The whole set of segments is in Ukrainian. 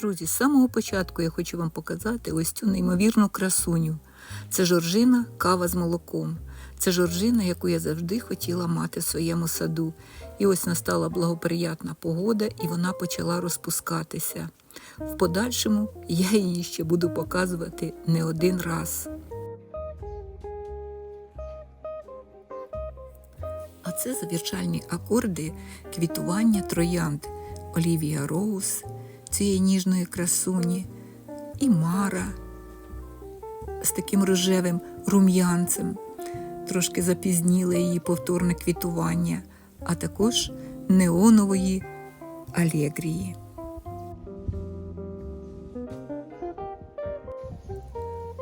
Друзі, з самого початку я хочу вам показати ось цю неймовірну красуню. Це жоржина кава з молоком. Це жоржина, яку я завжди хотіла мати в своєму саду. І ось настала благоприятна погода, і вона почала розпускатися. В подальшому я її ще буду показувати не один раз. А це завірчальні акорди квітування троянд Олівія Роуз, цієї ніжної красуні, і Мара з таким рожевим рум'янцем. Трошки запізніле її повторне квітування, а також неонової алегрії.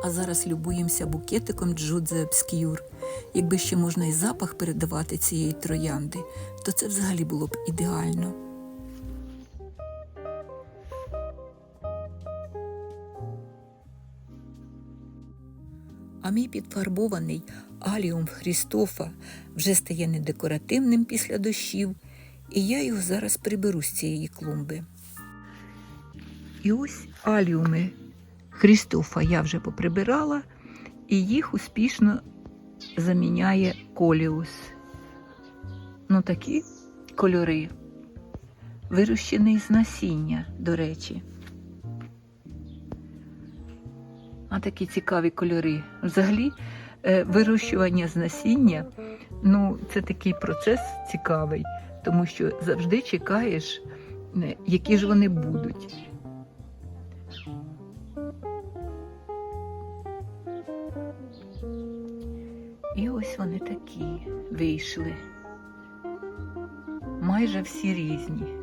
А зараз любуємося букетиком Джудзе Обскюр. Якби ще можна і запах передавати цієї троянди, то це взагалі було б ідеально. А мій підфарбований аліум Хрістофа вже стає не декоративним після дощів, і я його зараз приберу з цієї клумби. І ось аліуми Хрістофа я вже поприбирала, і їх успішно заміняє коліус. Ну, такі кольори, вирощений з насіння, до речі. А такі цікаві кольори. Взагалі, е, вирощування з насіння ну, це такий процес цікавий, тому що завжди чекаєш, е, які ж вони будуть. І ось вони такі вийшли. Майже всі різні.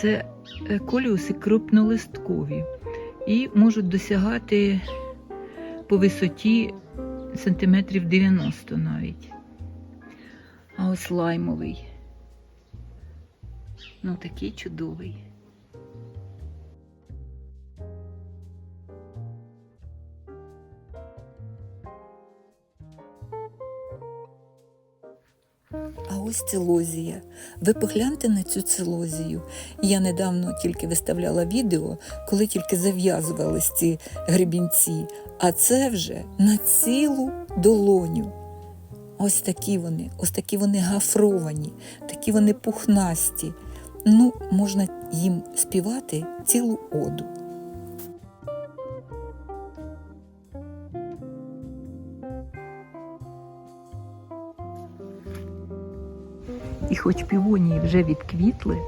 Це е, коліуси крупнолисткові і можуть досягати по висоті сантиметрів 90 навіть. А ось лаймовий. Ну такий чудовий. А ось целозія. Ви погляньте на цю целозію. Я недавно тільки виставляла відео, коли тільки зав'язувались ці гребінці, а це вже на цілу долоню. Ось такі вони, ось такі вони гафровані, такі вони пухнасті. Ну, можна їм співати цілу оду. І хоч півонії вже відквітли,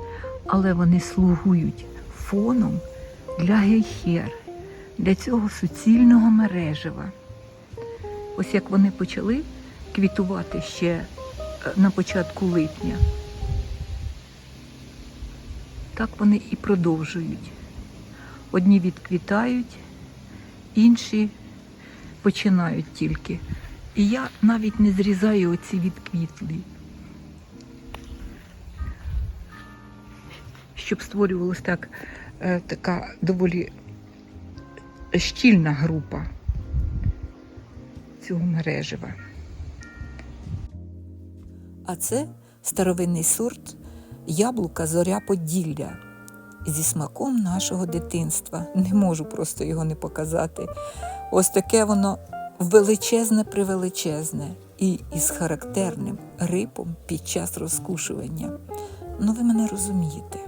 але вони слугують фоном для гейхер, для цього суцільного мережева. Ось як вони почали квітувати ще е, на початку липня, так вони і продовжують. Одні відквітають, інші починають тільки. І я навіть не зрізаю оці відквітлі. Щоб створювалася так, е, така доволі щільна група цього мережева. А це старовинний сорт яблука зоря Поділля зі смаком нашого дитинства. Не можу просто його не показати. Ось таке воно величезне превеличезне і із характерним рипом під час розкушування. Ну, ви мене розумієте.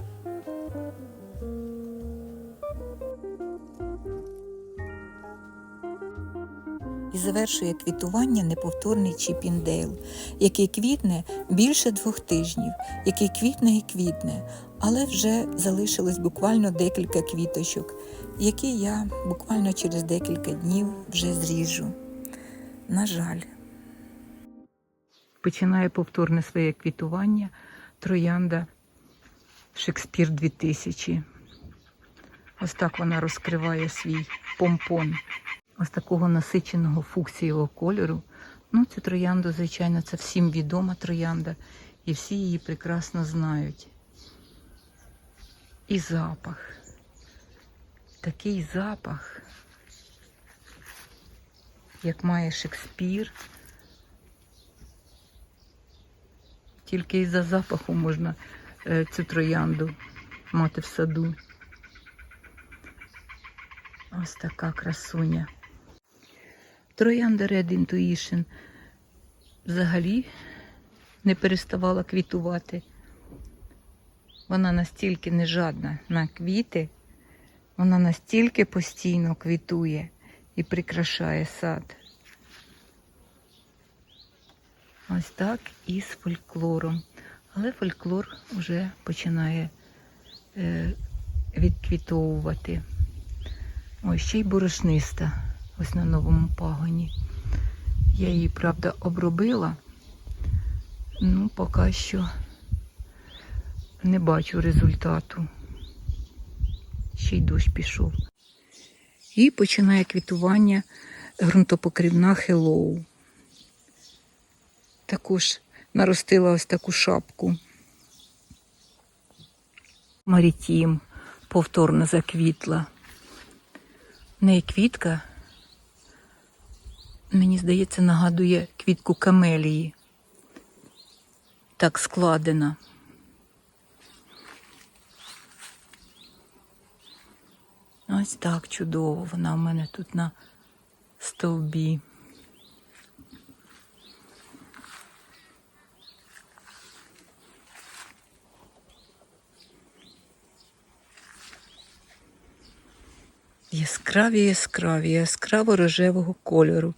Завершує квітування неповторний Чіпіндейл, який квітне більше двох тижнів, який квітне і квітне, але вже залишилось буквально декілька квіточок, які я буквально через декілька днів вже зріжу. На жаль. Починає повторне своє квітування троянда Шекспір 2000. Ось так вона розкриває свій помпон ось такого насиченого фуксієвого кольору. Ну, цю троянду, звичайно, це всім відома троянда, і всі її прекрасно знають. І запах. Такий запах, як має Шекспір. Тільки із-за запаху можна е, цю троянду мати в саду. Ось така красуня. Троянда Red Intuition взагалі не переставала квітувати. Вона настільки не жадна на квіти, вона настільки постійно квітує і прикрашає сад. Ось так і з фольклором. Але фольклор вже починає е, відквітовувати. Ось ще й борошниста, ось на новому пагоні. Я її, правда, обробила. Ну, поки що не бачу результату. Ще й дощ пішов. І починає квітування ґрунтопокривна Hello. Також наростила ось таку шапку. Марітім повторно заквітла. В неї квітка, мені здається, нагадує квітку камелії. Так складена. Ось так чудово вона в мене тут на стовбі. Яскраві, яскраві, яскраво рожевого кольору.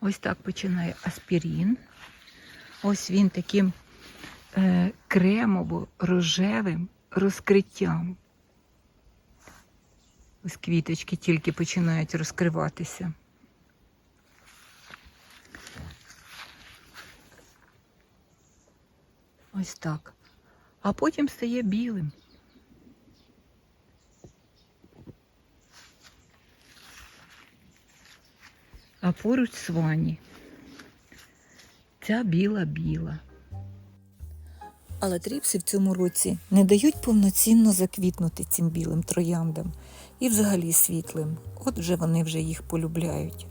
Ось так починає аспірін. Ось він таким е, кремово-рожевим розкриттям. Ось квіточки тільки починають розкриватися. Ось так. А потім стає білим. А поруч свані. Ця біла-біла. Але тріпси в цьому році не дають повноцінно заквітнути цим білим трояндам і взагалі світлим. От вже вони вже їх полюбляють.